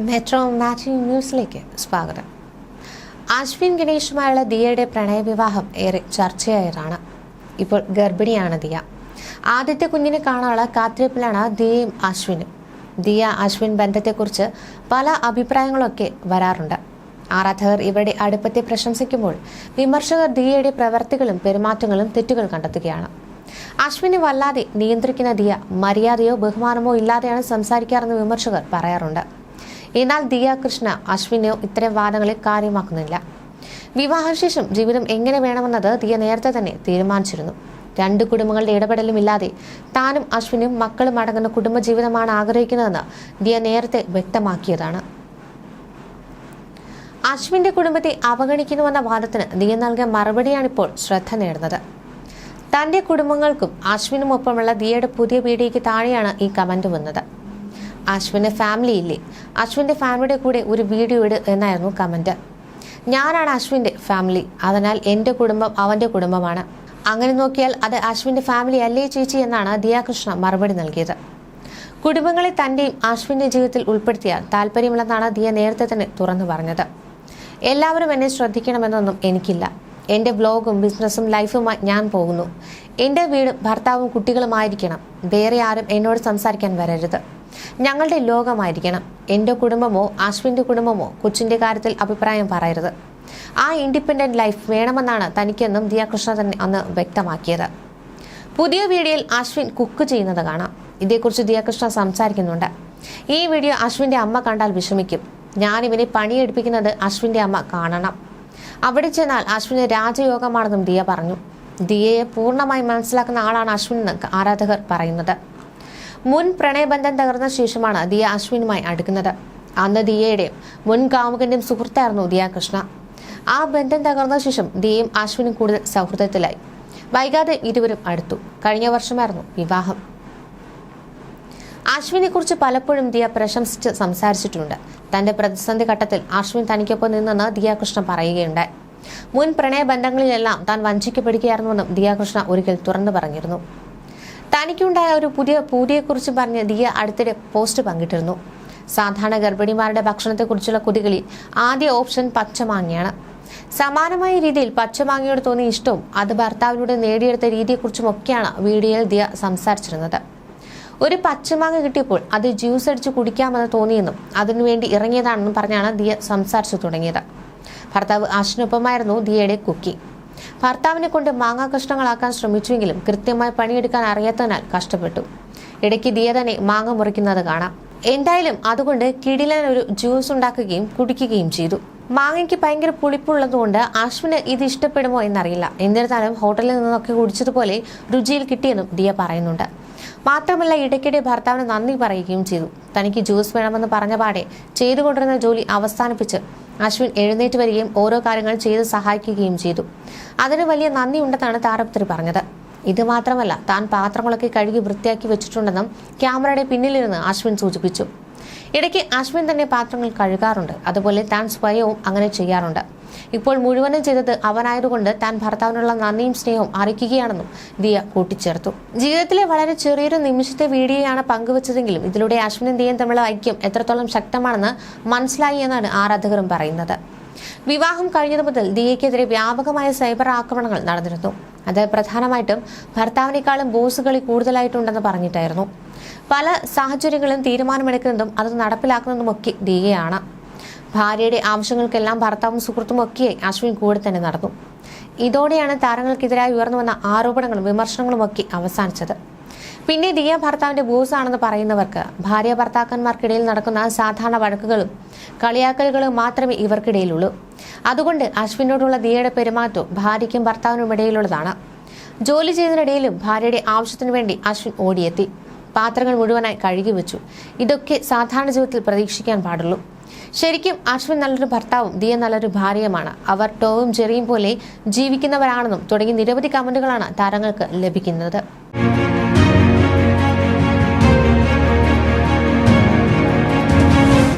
Metro matching ന്യൂസിലേക്ക് സ്വാഗതം. അശ്വിൻ ഗണേഷുമായുള്ള ദിയയുടെ പ്രണയവിവാഹം ഏറെ ചർച്ചയായതാണ്. ഇപ്പോൾ ഗർഭിണിയാണ് ദിയ. ആദ്യത്തെ കുഞ്ഞിനെ കാണാനുള്ള കാത്തിരിപ്പിലാണ് ദിയയും അശ്വിനും. ദിയ അശ്വിൻ ബന്ധത്തെക്കുറിച്ച് പല അഭിപ്രായങ്ങളൊക്കെ വരാറുണ്ട്. ആരാധകർ ഇവരുടെ അടുപ്പത്തെ പ്രശംസിക്കുമ്പോൾ വിമർശകർ ദിയയുടെ പ്രവർത്തികളും പെരുമാറ്റങ്ങളും തെറ്റുകൾ കണ്ടെത്തുകയാണ്. അശ്വിനെ വല്ലാതെ നിയന്ത്രിക്കുന്ന ദിയ മര്യാദയോ ബഹുമാനമോ ഇല്ലാതെയാണ് സംസാരിക്കാറെന്ന് വിമർശകർ പറയാറുണ്ട്. എന്നാൽ ദിയ കൃഷ്ണ അശ്വിനോ ഇത്തരം വാദങ്ങളെ കാര്യമാക്കുന്നില്ല. വിവാഹശേഷം ജീവിതം എങ്ങനെ വേണമെന്നത് ദിയ നേരത്തെ തന്നെ തീരുമാനിച്ചിരുന്നു. രണ്ട് കുടുംബങ്ങളുടെ ഇടപെടലും ഇല്ലാതെ താനും അശ്വിനും മക്കളും അടങ്ങുന്ന കുടുംബജീവിതമാണ് ആഗ്രഹിക്കുന്നതെന്ന് ദിയ നേരത്തെ വ്യക്തമാക്കിയതാണ്. അശ്വിന്റെ കുടുംബത്തെ അവഗണിക്കുന്നുവെന്ന വാദത്തിന് ദിയ നൽകിയ മറുപടിയാണിപ്പോൾ ശ്രദ്ധ നേടുന്നത്. തന്റെ കുടുംബങ്ങൾക്കും അശ്വിനും അശ്വിനുമൊപ്പമുള്ള ദിയയുടെ പുതിയ വീഡിയോയ്ക്ക് താഴെയാണ് ഈ കമന്റ് വന്നത്. അശ്വിന്റെ ഫാമിലി ഇല്ലേ? അശ്വിന്റെ ഫാമിലിയുടെ കൂടെ ഒരു വീഡിയോ ഇട് എന്നായിരുന്നു കമന്റ് ഞാനാണ് അശ്വിന്റെ ഫാമിലി അതിനാൽ എന്റെ കുടുംബം അവന്റെ കുടുംബമാണ്. അങ്ങനെ നോക്കിയാൽ അത് അശ്വിന്റെ ഫാമിലി അല്ലേ ചേച്ചി എന്നാണ് ദിയാകൃഷ്ണ മറുപടി നൽകിയത്. കുടുംബങ്ങളെ തന്റെയും അശ്വിന്റെ ജീവിതത്തിൽ ഉൾപ്പെടുത്തിയാൽ താല്പര്യമുള്ളതാണ് ദിയ നേരത്തെ തന്നെ തുറന്നു പറഞ്ഞത്. എല്ലാവരും എന്നെ ശ്രദ്ധിക്കണമെന്നൊന്നും എനിക്കില്ല. എന്റെ ബ്ലോഗും ബിസിനസ്സും ലൈഫുമായി ഞാൻ പോകുന്നു. എന്റെ വീടും ഭർത്താവും കുട്ടികളുമായിരിക്കണം. വേറെ ആരും എന്നോട് സംസാരിക്കാൻ വരരുത്. ഞങ്ങളുടെ ലോകമായിരിക്കണം. എന്റെ കുടുംബമോ അശ്വിന്റെ കുടുംബമോ കൊച്ചിന്റെ കാര്യത്തിൽ അഭിപ്രായം പറയരുത്. ആ ഇൻഡിപെൻഡന്റ് ലൈഫ് വേണമെന്നാണ് തനിക്കെന്നും ദിയാകൃഷ്ണ തന്നെ അന്ന് വ്യക്തമാക്കിയത്. പുതിയ വീഡിയോയിൽ അശ്വിൻ കുക്ക് ചെയ്യുന്നത് കാണാം. ഇതേക്കുറിച്ച് ദിയാകൃഷ്ണ സംസാരിക്കുന്നുണ്ട്. ഈ വീഡിയോ അശ്വിന്റെ അമ്മ കണ്ടാൽ വിഷമിക്കും. ഞാൻ ഇവനെ പണിയെടുപ്പിക്കുന്നത് അശ്വിന്റെ അമ്മ കാണണം. അവിടെ ചെന്നാൽ അശ്വിന് രാജയോഗമാണെന്നും ദിയ പറഞ്ഞു. ദിയയെ പൂർണമായി മനസ്സിലാക്കുന്ന ആളാണ് അശ്വിൻ എന്ന് ആരാധകർ പറയുന്നത്. മുൻ പ്രണയബന്ധം തകർന്ന ശേഷമാണ് ദിയ അശ്വിനുമായി അടുക്കുന്നത്. അന്ന് ദിയയുടെയും മുൻ കാമുകന്റെയും സുഹൃത്തായിരുന്നു ദിയ കൃഷ്ണ. ആ ബന്ധം തകർന്ന ശേഷം ദിയയും അശ്വിനും കൂടുതൽ സൗഹൃദത്തിലായി. വൈകാതെ ഇരുവരും അടുത്തു. കഴിഞ്ഞ വർഷമായിരുന്നു വിവാഹം. അശ്വിനെ കുറിച്ച് പലപ്പോഴും ദിയ പ്രശംസിച്ച് സംസാരിച്ചിട്ടുണ്ട്. തന്റെ പ്രതിസന്ധി ഘട്ടത്തിൽ അശ്വിൻ തനിക്കൊപ്പം നിന്നെന്ന് ദിയ ദിയാകൃഷ്ണ പറയുകയുണ്ടായി. മുൻ പ്രണയബന്ധങ്ങളിലെല്ലാം താൻ വഞ്ചിക്കപ്പെടുകയായിരുന്നുവെന്നും ദിയാകൃഷ്ണ ഒരിക്കൽ തുറന്നു പറഞ്ഞിരുന്നു. തനിക്കുണ്ടായ ഒരു പുതിയ പൂതിയെക്കുറിച്ച് പറഞ്ഞ് ദിയ അടുത്തിടെ പോസ്റ്റ് പങ്കിട്ടിരുന്നു. സാധാരണ ഗർഭിണിമാരുടെ ഭക്ഷണത്തെക്കുറിച്ചുള്ള കുതികളിൽ ആദ്യ ഓപ്ഷൻ പച്ചമാങ്ങയാണ്. സമാനമായ രീതിയിൽ പച്ചമാങ്ങയോട് തോന്നിയ ഇഷ്ടവും അത് ഭർത്താവിലൂടെ നേടിയെടുത്ത രീതിയെക്കുറിച്ചും ഒക്കെയാണ് വീഡിയോയിൽ ദിയ സംസാരിച്ചിരുന്നത്. ഒരു പച്ചമാങ്ങ കിട്ടിയപ്പോൾ അത് ജ്യൂസ് അടിച്ച് കുടിക്കാമെന്ന് തോന്നിയെന്നും അതിനുവേണ്ടി ഇറങ്ങിയതാണെന്നും പറഞ്ഞാണ് ദിയ സംസാരിച്ചു തുടങ്ങിയത്. ഭർത്താവ് അശ്വിനൊപ്പമായിരുന്നു ദിയയുടെ കുക്കി. ഭർത്താവിനെ കൊണ്ട് മാങ്ങാ കഷ്ണങ്ങളാക്കാൻ ശ്രമിച്ചുവെങ്കിലും കൃത്യമായി പണിയെടുക്കാൻ അറിയാത്തതിനാൽ കഷ്ടപ്പെട്ടു. ഇടയ്ക്ക് ദിയ തന്നെ മാങ്ങ മുറിക്കുന്നത് കാണാം. എന്തായാലും അതുകൊണ്ട് കിടിലൻ ഒരു ജ്യൂസ് ഉണ്ടാക്കുകയും കുടിക്കുകയും ചെയ്തു. മാങ്ങയ്ക്ക് ഭയങ്കര പുളിപ്പുള്ളതുകൊണ്ട് അശ്വിന് ഇത് ഇഷ്ടപ്പെടുമോ എന്നറിയില്ല. എന്നിരുന്നാലും ഹോട്ടലിൽ നിന്നൊക്കെ കുടിച്ചതുപോലെ രുചിയിൽ കിട്ടിയെന്നും ദിയ പറയുന്നുണ്ട്. മാത്രമല്ല ഇടയ്ക്കിടെ ഭർത്താവിന് നന്ദി പറയുകയും ചെയ്തു. തനിക്ക് ജ്യൂസ് വേണമെന്ന് പറഞ്ഞ പാടെ ചെയ്തുകൊണ്ടിരുന്ന ജോലി അവസാനിപ്പിച്ച് അശ്വിൻ എഴുന്നേറ്റ് വരികയും ഓരോ കാര്യങ്ങൾ ചെയ്ത് സഹായിക്കുകയും ചെയ്തു. അതിന് വലിയ നന്ദിയുണ്ടെന്നാണ് താരപത്രി പറഞ്ഞത്. ഇത് മാത്രമല്ല താൻ പാത്രങ്ങളൊക്കെ കഴുകി വൃത്തിയാക്കി വെച്ചിട്ടുണ്ടെന്നും ക്യാമറയുടെ പിന്നിലിരുന്ന് അശ്വിൻ സൂചിപ്പിച്ചു. ഇടയ്ക്ക് അശ്വിൻ തന്നെ പാത്രങ്ങൾ കഴുകാറുണ്ട്. അതുപോലെ താൻ സ്വയവും അങ്ങനെ ചെയ്യാറുണ്ട്. ഇപ്പോൾ മുഴുവനും ചെയ്തത് അവനായതുകൊണ്ട് താൻ ഭർത്താവിനുള്ള നന്ദിയും സ്നേഹവും അറിയിക്കുകയാണെന്നും ദിയ കൂട്ടിച്ചേർത്തു. ജീവിതത്തിലെ വളരെ ചെറിയൊരു നിമിഷത്തെ വീഡിയോയാണ് പങ്കുവച്ചതെങ്കിലും ഇതിലൂടെ അശ്വിനും ദിയയും തമ്മിലുള്ള ഐക്യം എത്രത്തോളം ശക്തമാണെന്ന് മനസ്സിലായി എന്നാണ് ആരാധകരും പറയുന്നത്. വിവാഹം കഴിഞ്ഞതു മുതൽ ദിയയ്ക്കെതിരെ വ്യാപകമായ സൈബർ ആക്രമണങ്ങൾ നടന്നിരുന്നു. അത് പ്രധാനമായിട്ടും ഭർത്താവിനേക്കാളും ബോസുകളി കൂടുതലായിട്ടുണ്ടെന്ന് പറഞ്ഞിട്ടായിരുന്നു. പല സാഹചര്യങ്ങളും തീരുമാനമെടുക്കുന്നതും അത് നടപ്പിലാക്കുന്നതുമൊക്കെ ദിയയാണ് ഭാര്യയുടെ ആവശ്യങ്ങൾക്കെല്ലാം ഭർത്താവും സുഹൃത്തും ഒക്കെ അശ്വിൻ കൂടെ തന്നെ നടന്നു. ഇതോടെയാണ് താരങ്ങൾക്കെതിരായി ഉയർന്നു വന്ന ആരോപണങ്ങളും വിമർശനങ്ങളും ഒക്കെ അവസാനിച്ചത്. പിന്നെ ദിയ ഭർത്താവിന്റെ ബോസ് ആണെന്ന് പറയുന്നവർക്ക് ഭാര്യ ഭർത്താക്കന്മാർക്കിടയിൽ നടക്കുന്ന സാധാരണ വഴക്കുകളും കളിയാക്കലുകളും മാത്രമേ ഇവർക്കിടയിലുള്ളൂ. അതുകൊണ്ട് അശ്വിനോടുള്ള ദിയയുടെ പെരുമാറ്റവും ഭാര്യയ്ക്കും ഭർത്താവിനും ഇടയിലുള്ളതാണ്. ജോലി ചെയ്യുന്നതിനിടയിലും ഭാര്യയുടെ ആവശ്യത്തിനു വേണ്ടി അശ്വിൻ ഓടിയെത്തി. പാത്രങ്ങൾ മുഴുവനായി കഴുകി വെച്ചു. ഇതൊക്കെ സാധാരണ ജീവിതത്തിൽ പ്രതീക്ഷിക്കാൻ പാടുള്ളൂ. ശരിക്കും അശ്വിൻ നല്ലൊരു ഭർത്താവും ദിയ നല്ലൊരു ഭാര്യയുമാണ്. അവർ ടോവും ജെറിയും പോലെ ജീവിക്കുന്നവരാണെന്നും തുടങ്ങി നിരവധി കമന്റുകളാണ് താരങ്ങൾക്ക് ലഭിക്കുന്നത്.